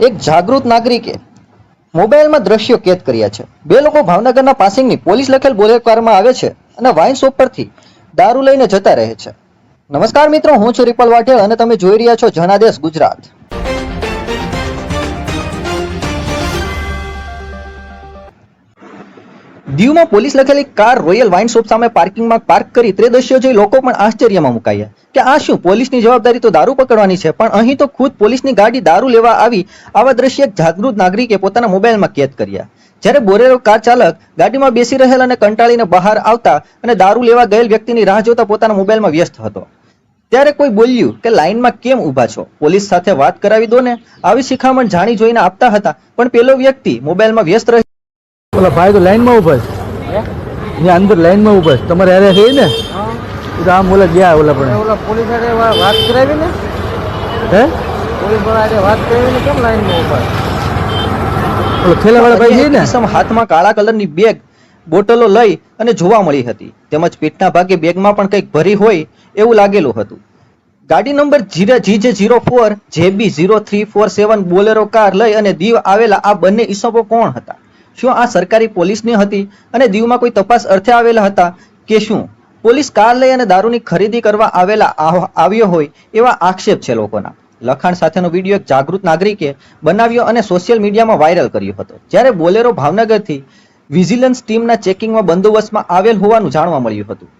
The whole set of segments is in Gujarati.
એક જાગૃત નાગરિકે મોબાઈલમાં દ્રશ્યો કેદ કર્યા છે. બે લોકો ભાવનગરના પાસિંગની પોલીસ લખેલ બોલેરો કારમાં આવે છે અને વાઇન શોપ પરથી દારૂ લઈને જતા રહે છે. નમસ્કાર મિત્રો, હું છું રિપલ વાઢેર અને તમે જોઈ રહ્યા છો જનાદેશ ગુજરાત. દીવમાં પોલીસ લખેલી કાર રોયલ વાઇન શોપ સામે પાર્કિંગમાં પાર્ક કરી તે દ્રશ્યો જોઈ લોકો પણ આશ્ચર્યમાં મુકાયા. કે આ શું, પોલીસની જવાબદારી તો દારૂ પકડવાની છે, પણ અહીં તો ખુદ પોલીસની ગાડી દારૂ લેવા આવી આવા દ્રશ્ય જાગૃત નાગરિકે પોતાના મોબાઈલમાં કેદ કર્યા. જ્યારે બોરેરો કાર ચાલક ગાડીમાં બેસી રહેલ અને કંટાળીને બહાર આવતા અને દારૂ લેવા ગયેલ વ્યક્તિની રાહ જોતા પોતાના મોબાઈલમાં વ્યસ્ત હતો. ત્યારે કોઈ બોલ્યું કે લાઇનમાં કેમ ઊભા છો? પોલીસ સાથે વાત કરાવી દો ને. આવી શિખામણ જાણી જોઈને આપતા હતા, પણ પેલો વ્યક્તિ મોબાઈલમાં વ્યસ્ત રહી ઓલા ભાઈ તો લાઈનમાં ઊભા છે. ત્યાં અંદર લાઈનમાં ઊભા છે. તમારે હારે છે ને? તો આમ ઓલા ગયા ઓલા પણ. ઓલા પોલીસ હારે વાત કરાવી ને હે? પોલીસવાળા હારે વાત કરાવી ને કેમ લાઈનમાં ઊભા ઓલા ભાઈ છે ને? હાથમાં કાળા કલરની બેગ બોટલો લઈ અને જોવા મળી હતી. તેમજ પીઠના ભાગે બેગમાં પણ કંઈક ભરી હોય એવું લાગેલું હતું. ગાડી number zero GJ zero four JB zero three four seven Bolero car લઈ અને દીવ આવેલા આ બંને ઈસમો કોણ હતા? શું આ સરકારી પોલીસની હતી અને દીવમાં કોઈ તપાસ અર્થે આવેલા હતા કે શું? પોલીસ કાર લઈ અને દારૂની ખરીદી કરવા આવેલા આવ્યો હોય એવા આક્ષેપ છે લોકોના. લખાણ સાથેનો વીડિયો એક જાગૃત નાગરિકે બનાવ્યો અને સોશિયલ મીડિયામાં વાયરલ કર્યો હતો. જ્યારે બોલેરો ભાવનગરથી વિજિલન્સ ટીમના ચેકિંગમાં બંદોબસ્તમાં આવેલ હોવાનું જાણવા મળ્યું હતું.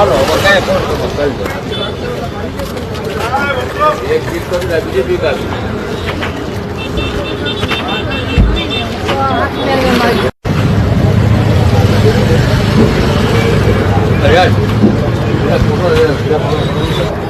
હાલો કાંઈ ફોન કરો કરી દો. એક ગીત કરી બીજી યાર છોકરો